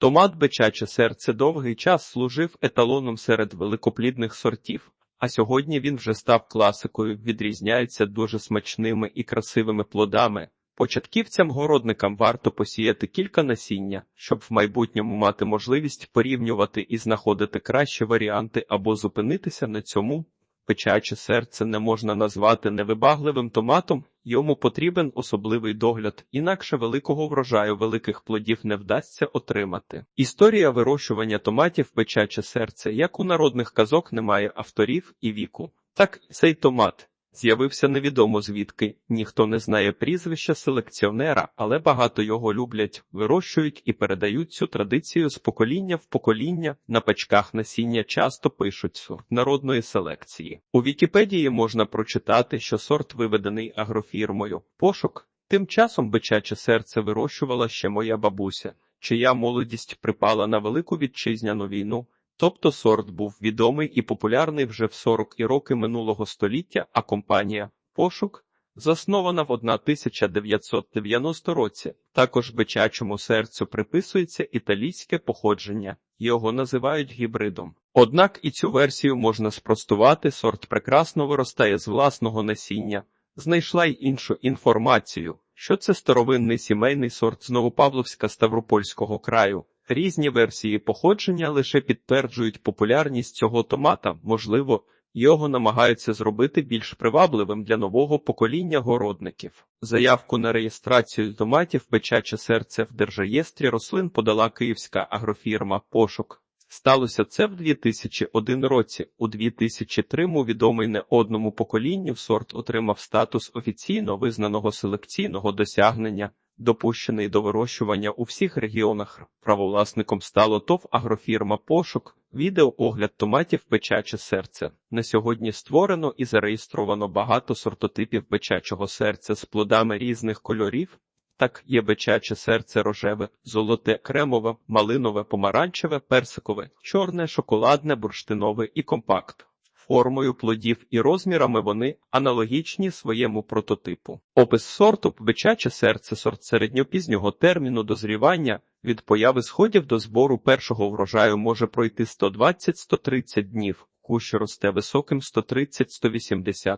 Томат бичаче серце довгий час служив еталоном серед великоплідних сортів, а сьогодні він вже став класикою, відрізняється дуже смачними і красивими плодами. Початківцям-городникам варто посіяти кілька насіння, щоб в майбутньому мати можливість порівнювати і знаходити кращі варіанти або зупинитися на цьому. Печаче серце не можна назвати невибагливим томатом, йому потрібен особливий догляд, інакше великого врожаю великих плодів не вдасться отримати. Історія вирощування томатів печаче серце, як у народних казок немає авторів і віку, так цей томат. З'явився невідомо звідки, ніхто не знає прізвища селекціонера, але багато його люблять, вирощують і передають цю традицію з покоління в покоління. На пачках насіння часто пишуть сорт народної селекції. У Вікіпедії можна прочитати, що сорт виведений агрофірмою. Пошук. Тим часом бичаче серце вирощувала ще моя бабуся, чия молодість припала на велику вітчизняну війну. Тобто сорт був відомий і популярний вже в 40 і роки минулого століття, а компанія Пошук заснована в 1990 році. Також бичачому серцю приписується італійське походження, його називають гібридом. Однак і цю версію можна спростувати, сорт прекрасно виростає з власного насіння. Знайшла й іншу інформацію, що це старовинний сімейний сорт з Новопавловська Ставропольського краю. Різні версії походження лише підтверджують популярність цього томата, можливо, його намагаються зробити більш привабливим для нового покоління городників. Заявку на реєстрацію томатів печаче серце в держреєстрі рослин подала київська агрофірма Пошук. Сталося це в 2001 році. У 2003 відомий не одному поколінню сорт отримав статус офіційно визнаного селекційного досягнення допущений до вирощування у всіх регіонах. Правовласником стало ТОВ агрофірма Пошук. Відеоогляд томатів печаче серце. На сьогодні створено і зареєстровано багато сортотипів печачого серця з плодами різних кольорів. Так є бичаче серце рожеве, золоте, кремове, малинове, помаранчеве, персикове, чорне, шоколадне, бурштинове і компакт. Формою плодів і розмірами вони аналогічні своєму прототипу. Опис сорту бичаче серце сорт середньопізнього терміну дозрівання від появи сходів до збору першого врожаю може пройти 120-130 днів. Кущ росте високим 130-180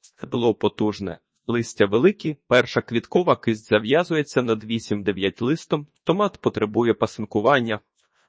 Стебло потужне. Листя великі, перша квіткова кисть зав'язується над 8-9 листом, томат потребує пасинкування,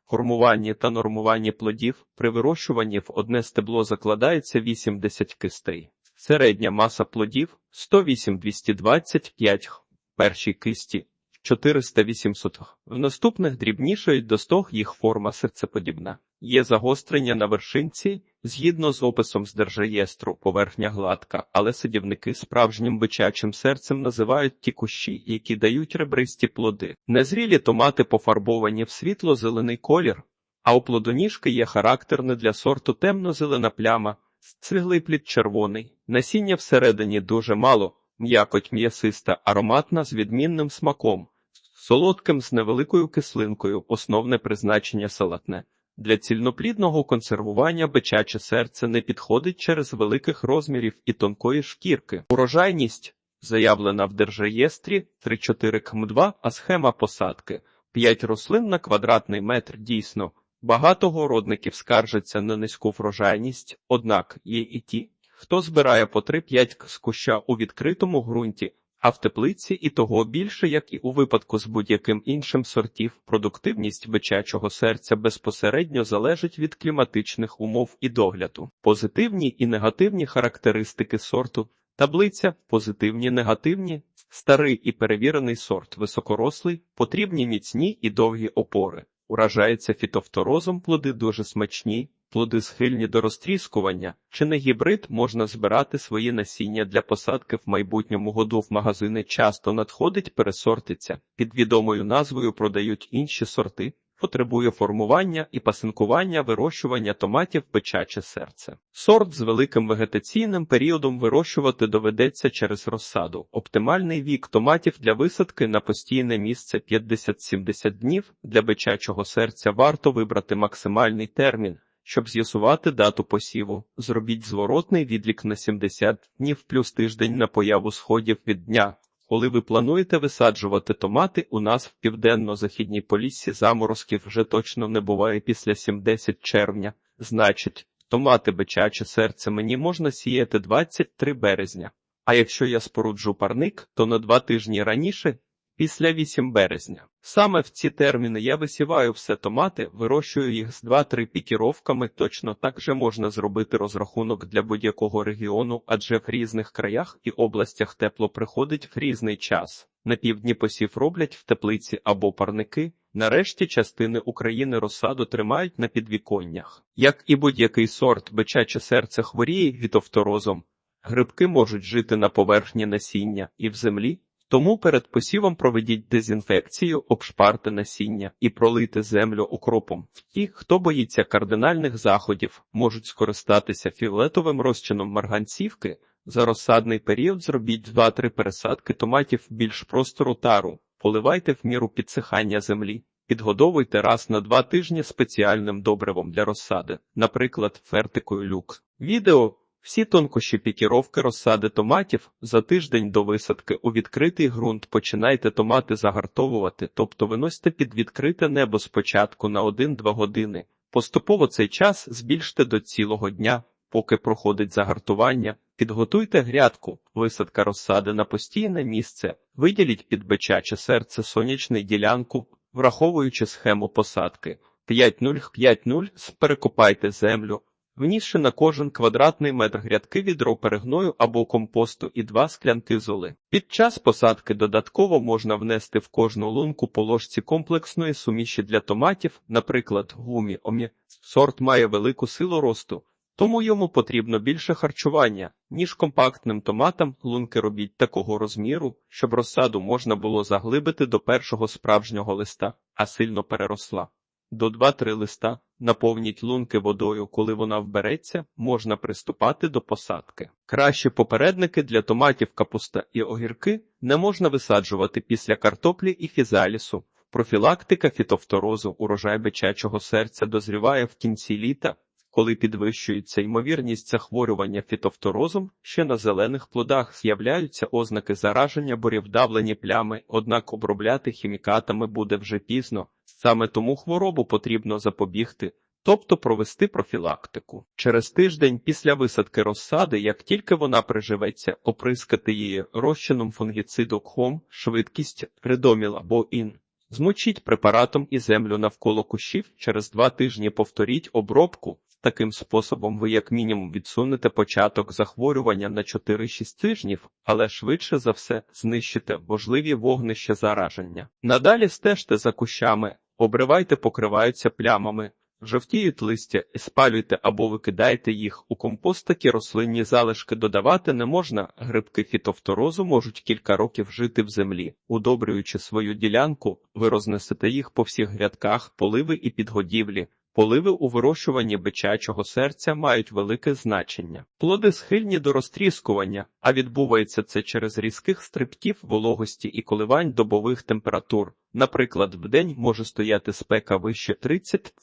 формуванні та нормуванні плодів при вирощуванні в одне стебло закладається 80 кистей. Середня маса плодів 108-225, першій кисті 400-800. В наступних дрібнішають до стог їх форма серцеподібна. Є загострення на вершинці, згідно з описом з держреєстру, поверхня гладка, але садівники справжнім бичачим серцем називають ті кущі, які дають ребристі плоди. Незрілі томати пофарбовані в світло-зелений колір, а у плодоніжки є характерне для сорту темно-зелена пляма, цвіглий плід червоний, насіння всередині дуже мало, м'якоть м'ясиста, ароматна з відмінним смаком, солодким з невеликою кислинкою, основне призначення салатне. Для цільноплідного консервування бичаче серце не підходить через великих розмірів і тонкої шкірки. Урожайність заявлена в держреєстрі 3-4 км2, а схема посадки 5 рослин на квадратний метр дійсно. Багато городників скаржаться на низьку врожайність, однак є і ті, хто збирає по 3-5 з куща у відкритому ґрунті, а в теплиці і того більше, як і у випадку з будь-яким іншим сортів, продуктивність бичачого серця безпосередньо залежить від кліматичних умов і догляду. Позитивні і негативні характеристики сорту. Таблиця позитивні, негативні, старий і перевірений сорт, високорослий, потрібні міцні і довгі опори. Уражається фітофторозом, плоди дуже смачні, плоди схильні до розтріскування, чи не гібрид можна збирати свої насіння для посадки в майбутньому году в магазини часто надходить пересортиця, під відомою назвою продають інші сорти, потребує формування і пасинкування вирощування томатів печаче серце. Сорт з великим вегетаційним періодом вирощувати доведеться через розсаду. Оптимальний вік томатів для висадки на постійне місце 50-70 днів. Для бичачого серця варто вибрати максимальний термін. Щоб з'ясувати дату посіву, зробіть зворотний відлік на 70 днів плюс тиждень на появу сходів від дня, Коли ви плануєте висаджувати томати, у нас в південно-західній поліссі заморозків вже точно не буває після 70 червня. Значить, томати бичаче серце мені можна сіяти 23 березня. А якщо я споруджу парник, то на два тижні раніше, після 8 березня. Саме в ці терміни я висіваю все томати, вирощую їх з 2-3 пікіровками. Точно так же можна зробити розрахунок для будь-якого регіону, адже в різних краях і областях тепло приходить в різний час. На півдні посів роблять в теплиці або парники. Нарешті частини України розсаду тримають на підвіконнях. Як і будь-який сорт, бичаче серце хворіє вітофторозом. Грибки можуть жити на поверхні насіння і в землі, тому перед посівом проведіть дезінфекцію, обшпарте насіння і пролийте землю укропом. Ті, хто боїться кардинальних заходів, можуть скористатися фіолетовим розчином марганцівки. За розсадний період зробіть 2-3 пересадки томатів більш простору тару, поливайте в міру підсихання землі. Підгодовуйте раз на два тижні спеціальним добривом для розсади, наприклад, фертикою люк. Відео всі тонкощі пікіровки розсади томатів за тиждень до висадки у відкритий ґрунт починайте томати загартовувати, тобто виносьте під відкрите небо спочатку на 1-2 години. Поступово цей час збільште до цілого дня, поки проходить загартування. Підготуйте грядку, висадка розсади на постійне місце, виділіть під бичаче серце сонячний ділянку, враховуючи схему посадки. 5-0-5-0 перекопайте землю. Внісши на кожен квадратний метр грядки відро перегною або компосту і два склянки золи. Під час посадки додатково можна внести в кожну лунку по ложці комплексної суміші для томатів, наприклад, гумі омі. Сорт має велику силу росту, тому йому потрібно більше харчування, ніж компактним томатам. Лунки робіть такого розміру, щоб розсаду можна було заглибити до першого справжнього листа, а сильно переросла. До 2-3 листа наповніть лунки водою, коли вона вбереться, можна приступати до посадки. Кращі попередники для томатів капуста і огірки не можна висаджувати після картоплі і фізалісу. Профілактика фітофторозу урожай бичачого серця дозріває в кінці літа, коли підвищується ймовірність захворювання фітофторозом, ще на зелених плодах з'являються ознаки зараження, борівдавлені плями, однак обробляти хімікатами буде вже пізно. Саме тому хворобу потрібно запобігти, тобто провести профілактику. Через тиждень після висадки розсади, як тільки вона приживеться, оприскати її розчином фунгіциду КХОМ, швидкість редоміл або ін. Змочіть препаратом і землю навколо кущів, через два тижні повторіть обробку. Таким способом ви як мінімум відсунете початок захворювання на 4-6 тижнів, але швидше за все знищите можливі вогнища зараження. Надалі стежте за кущами, обривайте, покриваються плямами, жовтіють листя і спалюйте або викидайте їх. У компост такі рослинні залишки додавати не можна. Грибки фітофторозу можуть кілька років жити в землі. Удобрюючи свою ділянку, ви рознесете їх по всіх грядках, поливи і підгодівлі. Поливи у вирощуванні бичачого серця мають велике значення. Плоди схильні до розтріскування, а відбувається це через різких стрибків вологості і коливань добових температур. Наприклад, вдень може стояти спека вище 30,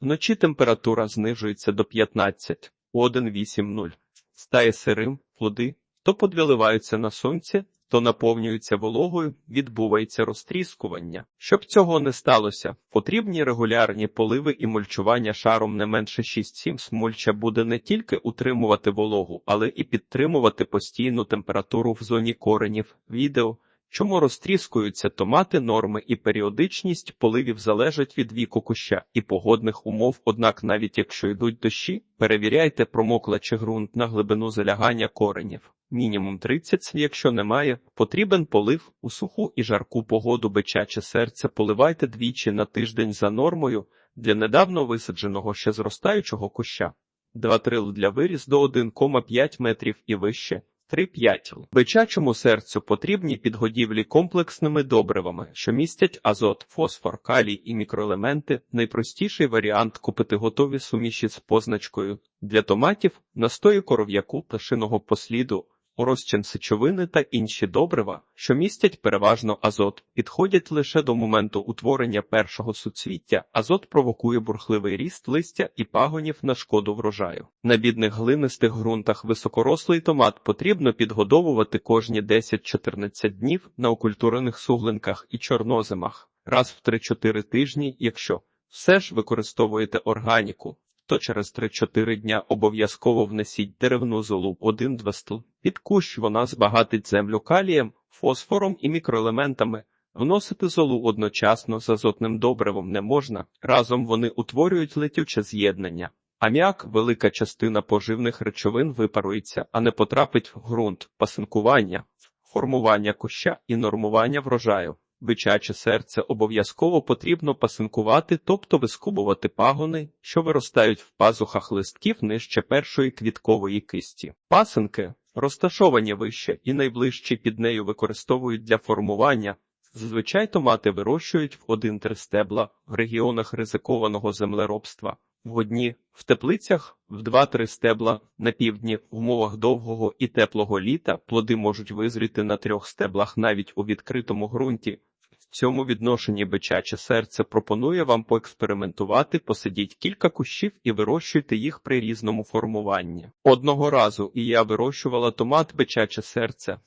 вночі температура знижується до 15, 1,8,0. Стає сирим, плоди то подвіливаються на сонці, то наповнюються вологою, відбувається розтріскування. Щоб цього не сталося, потрібні регулярні поливи і мульчування шаром не менше 6-7 мульча буде не тільки утримувати вологу, але і підтримувати постійну температуру в зоні коренів. Відео Чому розтріскуються томати норми і періодичність поливів залежать від віку куща і погодних умов, однак навіть якщо йдуть дощі, перевіряйте, промокла чи ґрунт на глибину залягання коренів. Мінімум 30, якщо немає, потрібен полив у суху і жарку погоду бичаче серце поливайте двічі на тиждень за нормою для недавно висадженого ще зростаючого куща. Два трил для виріс до 1,5 метрів і вище. 3-5. Бичачому серцю потрібні підгодівлі комплексними добривами, що містять азот, фосфор, калій і мікроелементи. Найпростіший варіант купити готові суміші з позначкою для томатів, настої коров'яку пташиного посліду, Розчин сечовини та інші добрива, що містять переважно азот, підходять лише до моменту утворення першого суцвіття. Азот провокує бурхливий ріст листя і пагонів на шкоду врожаю. На бідних глинистих ґрунтах високорослий томат потрібно підгодовувати кожні 10-14 днів на окультурених суглинках і чорнозимах, раз в 3-4 тижні, якщо все ж використовуєте органіку то через 3-4 дня обов'язково внесіть деревну золу 1-2 стл. Під кущ вона збагатить землю калієм, фосфором і мікроелементами. Вносити золу одночасно з азотним добривом не можна, разом вони утворюють летюче з'єднання. Аміак, велика частина поживних речовин випарується, а не потрапить в ґрунт, пасинкування, формування куща і нормування врожаю. Бичаче серце обов'язково потрібно пасинкувати, тобто вискубувати пагони, що виростають в пазухах листків нижче першої квіткової кисті. Пасинки, розташовані вище і найближчі під нею використовують для формування. Зазвичай томати вирощують в один-три стебла в регіонах ризикованого землеробства. В одні в теплицях в 2-3 стебла на півдні в умовах довгого і теплого літа плоди можуть визріти на трьох стеблах навіть у відкритому ґрунті. Цьому відношенні бичаче серце пропонує вам поекспериментувати, посидіть кілька кущів і вирощуйте їх при різному формуванні. Одного разу і я вирощувала томат бичаче серце,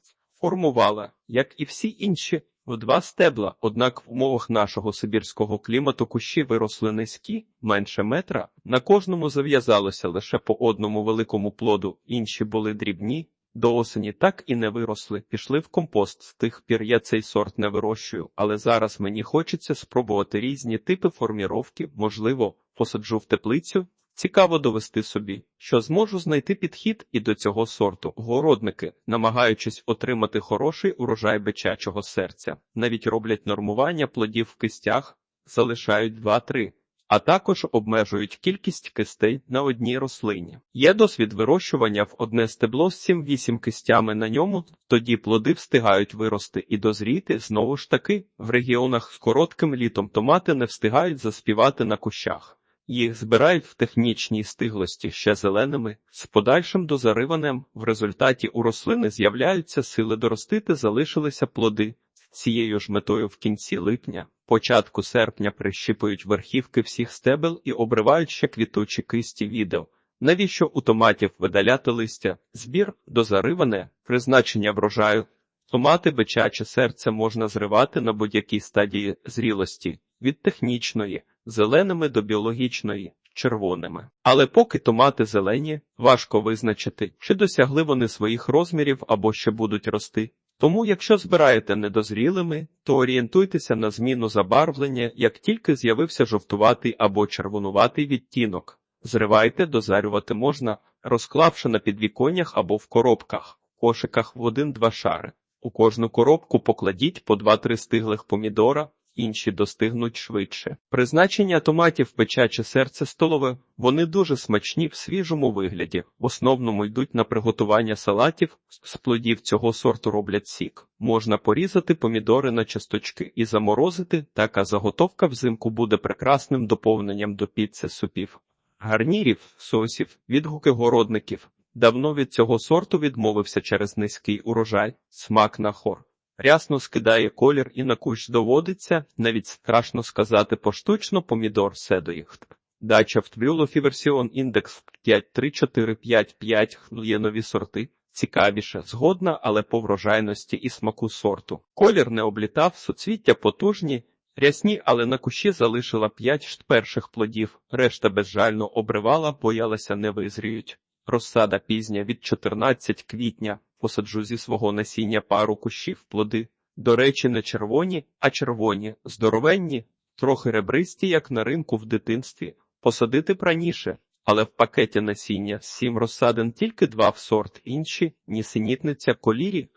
формувала, як і всі інші, в два стебла, однак в умовах нашого сибірського клімату кущі виросли низькі, менше метра, на кожному зав'язалося лише по одному великому плоду, інші були дрібні, до осені так і не виросли, пішли в компост. З тих пір я цей сорт не вирощую, але зараз мені хочеться спробувати різні типи форміровки, можливо, посаджу в теплицю. Цікаво довести собі, що зможу знайти підхід і до цього сорту. Городники, намагаючись отримати хороший урожай бичачого серця, навіть роблять нормування плодів в кистях, залишають 2-3 а також обмежують кількість кистей на одній рослині. Є досвід вирощування в одне стебло з 7-8 кистями на ньому, тоді плоди встигають вирости і дозріти знову ж таки, в регіонах з коротким літом томати не встигають заспівати на кущах. Їх збирають в технічній стиглості ще зеленими, з подальшим дозариванням, в результаті у рослини з'являються сили доростити, залишилися плоди. Цією ж метою в кінці липня, початку серпня прищіпують верхівки всіх стебел і обривають ще квітучі кисті відео. Навіщо у томатів видаляти листя? Збір дозариване, призначення врожаю. Томати бичаче серце можна зривати на будь-якій стадії зрілості, від технічної, зеленими до біологічної, червоними. Але поки томати зелені, важко визначити, чи досягли вони своїх розмірів або ще будуть рости. Тому, якщо збираєте недозрілими, то орієнтуйтеся на зміну забарвлення, як тільки з'явився жовтуватий або червонуватий відтінок. Зривайте, дозарювати можна, розклавши на підвіконнях або в коробках, кошиках в один-два шари. У кожну коробку покладіть по 2-3 стиглих помідора, інші достигнуть швидше. Призначення томатів печаче серце столове, вони дуже смачні в свіжому вигляді, в основному йдуть на приготування салатів, з плодів цього сорту роблять сік. Можна порізати помідори на часточки і заморозити, така заготовка взимку буде прекрасним доповненням до піци супів. Гарнірів, сосів, відгуки городників. Давно від цього сорту відмовився через низький урожай, смак на хор. Рясно скидає колір і на кущ доводиться, навіть страшно сказати поштучно помідор седоїхт. Дача в Тврюлофі версіон індекс 53455 є нові сорти. Цікавіше, згодна, але по врожайності і смаку сорту. Колір не облітав, суцвіття потужні, рясні, але на кущі залишила п'ять перших плодів, решта безжально обривала, боялася не визріють. Розсада пізня від 14 квітня посаджу зі свого насіння пару кущів плоди. До речі, не червоні, а червоні, здоровенні, трохи ребристі, як на ринку в дитинстві, посадити б раніше, але в пакеті насіння сім розсадин тільки два в сорт, інші нісенітниця колірі.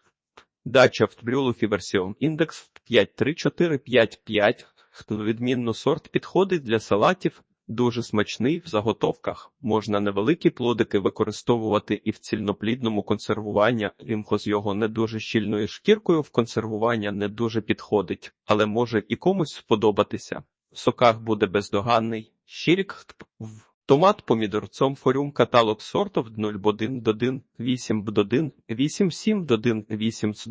Дача в Тбрюлуфі версіон індекс 53455, хто відмінно сорт підходить для салатів, Дуже смачний в заготовках. Можна невеликі плодики використовувати і в цільноплідному консервуванні. Лімхо з його не дуже щільною шкіркою в консервування не дуже підходить, але може і комусь сподобатися. В соках буде бездоганний. Щирік в Томат помідорцом форум каталог сортов 01 додин 8 бдодин 87 додин 8 з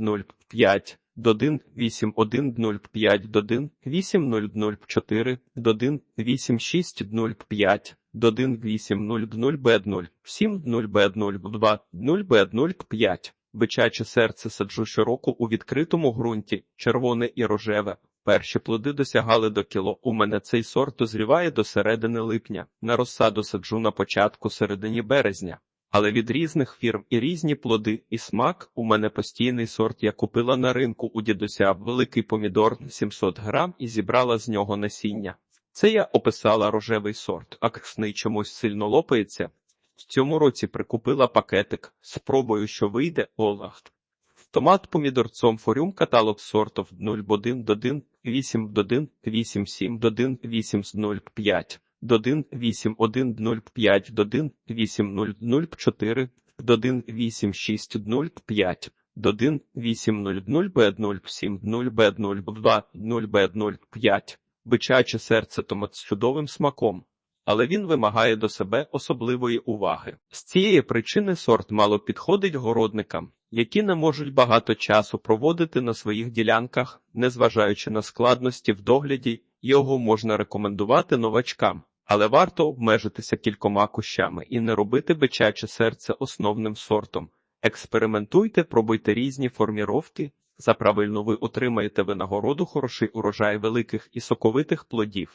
05 додин 81 05 додин 8004 додин 8605 додин 80 б0 7 0 б0 2 0 б0 5 Бичаче серце саджу щороку у відкритому ґрунті, червоне і рожеве. Перші плоди досягали до кіло. У мене цей сорт дозріває до середини липня. На розсаду саджу на початку середині березня. Але від різних фірм і різні плоди, і смак у мене постійний сорт. Я купила на ринку у дідуся великий помідор 700 грам і зібрала з нього насіння. Це я описала рожевий сорт, а красний чомусь сильно лопається. В цьому році прикупила пакетик. Спробую, що вийде Олахт. Томат помідорцом форум каталог сортов 01 додин 8 додин 8 7 додин 8 з 05 додин 8 1 05 додин 8 0 0 4 додин 8 6 0 5 додин 8 0 0 б 0 7 0 б 0 2 0 б 0 5 бичаче серце томат з чудовим смаком. Але він вимагає до себе особливої уваги. З цієї причини сорт мало підходить городникам, які не можуть багато часу проводити на своїх ділянках, незважаючи на складності в догляді, його можна рекомендувати новачкам, але варто обмежитися кількома кущами і не робити бичаче серце основним сортом. Експериментуйте, пробуйте різні форміровки. За правильно ви отримаєте винагороду хороший урожай великих і соковитих плодів.